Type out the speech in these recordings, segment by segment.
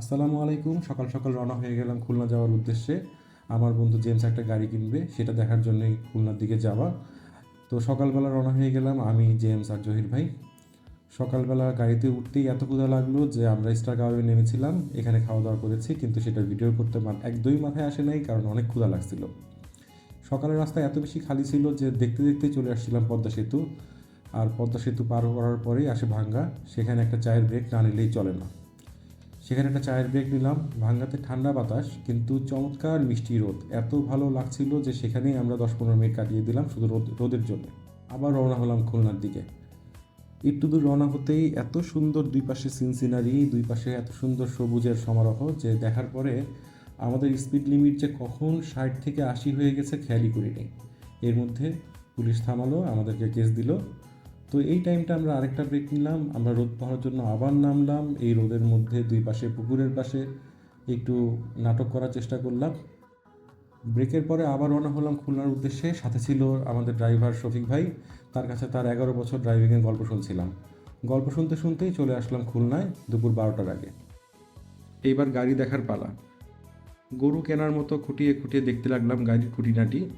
আসসালামু আলাইকুম। সকাল সকাল রওনা হয়ে গেলাম খুলনা যাওয়ার উদ্দেশ্যে। আমার বন্ধু জেমস একটা গাড়ি কিনবে, সেটা দেখার জন্যই খুলনার দিকে যাওয়া। তো সকালবেলা রওনা হয়ে গেলাম আমি, জেমস আর জহির ভাই। সকালবেলা গাড়িতে উঠতেই এত ক্ষুধা লাগল যে আমরা স্টার গাওয়ে নেমেছিলাম, এখানে খাওয়া দাওয়া করেছি, কিন্তু সেটা ভিডিও করতে একদমই মাথায় আসে নাই, কারণ অনেক ক্ষুধা লাগছিল। সকালের রাস্তা এত বেশি খালি ছিল যে দেখতে দেখতে চলে আসছিলাম পদ্মা সেতু। আর পদ্মা সেতু পার করার পরেই আসে ভাঙ্গা, সেখানে একটা চায়ের ব্রেক না নিলেই চলে না। সেখানে একটা চায়ের ব্রেক নিলাম। ভাঙ্গাতে ঠান্ডা বাতাস, কিন্তু চমৎকার মিষ্টি রোদ। এত ভালো লাগছিল যে সেখানেই আমরা দশ পনেরো মিনিট কাটিয়ে দিলাম শুধু রোদ, রোদের জন্য। আবার রওনা হলাম খুলনার দিকে। একটু দূর রওনা হতেই এত সুন্দর দুই পাশে সিন সিনারি দুই পাশে এত সুন্দর সবুজের সমারোহ যে দেখার পরে আমাদের স্পিড লিমিট যে কখন ষাট থেকে আশি হয়ে গেছে খেয়ালই করিনি। এর মধ্যে পুলিশ থামালো, আমাদেরকে কেস দিল। তো এই টাইমটা আমরা আরেকটা ব্রেক নিলাম। আমরা রোদ পাওয়ার জন্য আবার নামলাম। এই রোদের মধ্যে দুই পাশে, পুকুরের পাশে একটু নাটক করার চেষ্টা করলাম। ব্রেকের পরে আবার রওনা হলাম খুলনার উদ্দেশ্যে। সাথে ছিল আমাদের ড্রাইভার শফিক ভাই। তার কাছে তার এগারো বছর ড্রাইভিংয়ের গল্প শুনছিলাম। গল্প শুনতে শুনতেই চলে আসলাম খুলনায় দুপুর বারোটার আগে। এইবার গাড়ি দেখার পালা। গরু কেনার মতো খুঁটিয়ে খুঁটিয়ে দেখতে লাগলাম গাড়ির খুঁটিনাটি।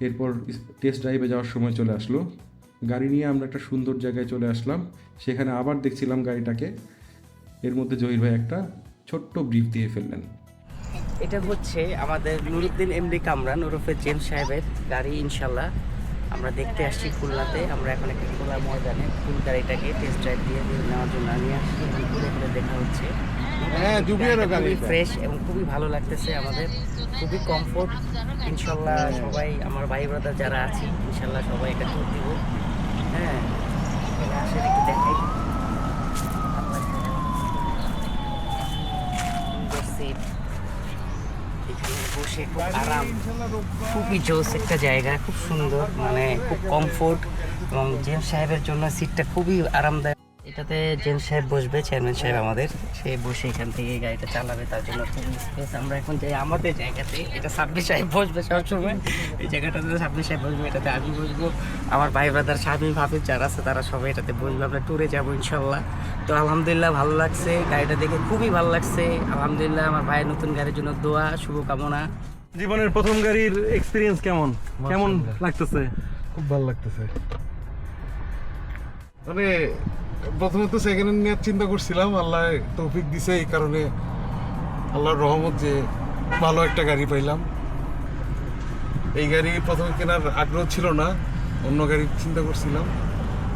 এরপর টেস্ট ড্রাইভে যাওয়ার সময় চলে আসলো। গাড়ি নিয়ে আমরা একটা সুন্দর জায়গায় চলে আসলাম। সেখানে আবার দেখছিলাম গাড়িটাকে। এর মধ্যে জহির ভাই একটা ছোট্ট ব্রিফ দিয়ে ফেললেন। এটা হচ্ছে আমাদের নুরুদ্দিন এমডি কামরান ওরফে জেমস সাহেবের গাড়ি, ইনশাল্লাহ। আমরা দেখতে আসছি খুলনাতে। আমরা এখন একটা খোলা ময়দানে ফুল গাড়িটাকে টেস্ট ড্রাইভ দিয়ে নেওয়ার জন্য নিয়ে আসছি। এবং ঘুরে ঘুরে দেখা হচ্ছে। হ্যাঁ, খুবই ফ্রেশ এবং খুবই ভালো লাগতেছে আমাদের। খুবই কমফোর্ট ইনশাল্লাহ সবাই আমার ভাই ব্রাদার যারা আছি ইনশাল্লাহ সবাই এটা ট্যুর দিব। হ্যাঁ আসেন একটু দেখাই। সিট বসে খুব আরাম, খুবই জোস একটা জায়গা, খুব সুন্দর মানে খুব কমফোর্ট এবং জেমস সাহেবের জন্য সিটটা খুবই আরামদায়ক। এটাতে জেন সাহেব বসবে চেয়ারম্যান সাহেব আমাদের। সে বসে এখান থেকে গাড়িটা চালাবে তার জন্য স্পেস আমরা এখন যাই আমাদের জায়গাতে এটা সাব্বির সাহেব বসবে সবসময়। এই জায়গাটাতে সাব্বির সাহেব বসবে এটাতে আমি বসবো। আমার ভাই ব্রাদার স্বামী ভাবির যারা আছে তারা সবাই এটাতে বসবে। আমরা ট্যুরে যাব ইনশাল্লাহ তো আলহামদুলিল্লাহ ভালো লাগছে। গাড়িটা দেখে খুবই ভালো লাগছে। আলহামদুলিল্লাহ আমার ভাইয়ের নতুন গাড়ির জন্য দোয়া শুভকামনা। জীবনের প্রথম গাড়ির এক্সপিরিয়েন্স কেমন? কেমন লাগতেছে? খুব ভালো লাগতেছে। মানে প্রথমে তো সেকেন্ড নেওয়ার চিন্তা করছিলাম, আল্লাহ তৌফিক দিছে এই কারণে। আল্লাহর রহমত যে ভালো একটা গাড়ি পাইলাম। এই গাড়ি প্রথমে কেনার আগ্রহ ছিল না, অন্য গাড়ি চিন্তা করছিলাম।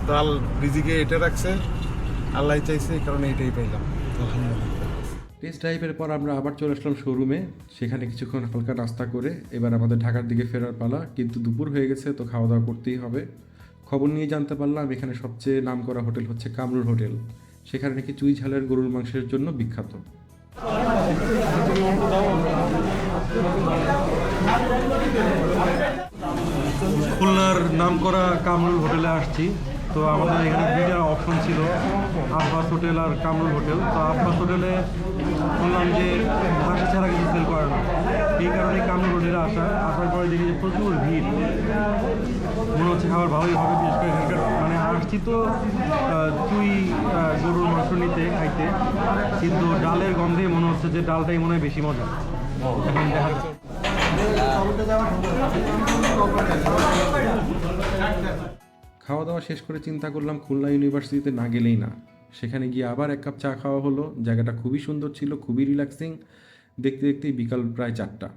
তো আল রিজিকে এটা রাখছে, আল্লাহ চাইছে এই কারণে এটাই পাইলাম। টেস্ট ড্রাইভের পর আমরা আবার চলে আসলাম শোরুমে সেখানে কিছুক্ষণ হালকা নাস্তা করে, এবার আমাদের ঢাকার দিকে ফেরার পালা, কিন্তু দুপুর হয়ে গেছে, তো খাওয়া দাওয়া করতেই হবে। খবর নিয়ে জানতে পারলাম, এখানে সবচেয়ে নাম করা হোটেল হচ্ছে কামরুল হোটেল। সেখানে নাকি চুই ঝালের গরুর মাংসের জন্য বিখ্যাত। খুলনার নামকরা কামরুল হোটেলে আসছি। তো আমাদের এখানে দুইটা অপশন ছিল, আব্বাস হোটেল আর কামরুল হোটেল। তো আব্বাস হোটেলে শুনলাম যে, মাসে ছাড়া কিছু সেল করে না। এই কারণে কামরুল হোটেলে আসা। আসার পরে দেখি যে প্রচুর ভিড়। মনে হচ্ছে খাবার ভালোই হবে বিশেষ করে এখানকার মানে আসছি তো আহ, গরুর মাংস নিতে খাইতে। কিন্তু ডালের গন্ধে মনে হচ্ছে যে ডালটাই মনে হয় বেশি মজা। এখন দেখা। খাওয়া দাওয়া শেষ করে চিন্তা করলাম খুলনা ইউনিভার্সিটিতে না গেলেই না। সেখানে গিয়ে আবার এক কাপ চা খাওয়া হলো। জায়গাটা খুবই সুন্দর ছিল খুবই রিল্যাক্সিং দেখতে দেখতেই বিকাল প্রায় চারটা।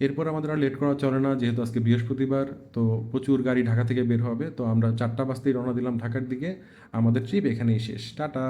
এরপর আমাদের আর লেট করা চলে না, যেহেতু আজকে বৃহস্পতিবার, তো প্রচুর গাড়ি ঢাকা থেকে বের হবে। তো আমরা চারটা বাজতেই রওনা দিলাম ঢাকার দিকে। আমাদের ট্রিপ এখানেই শেষ। টাটা!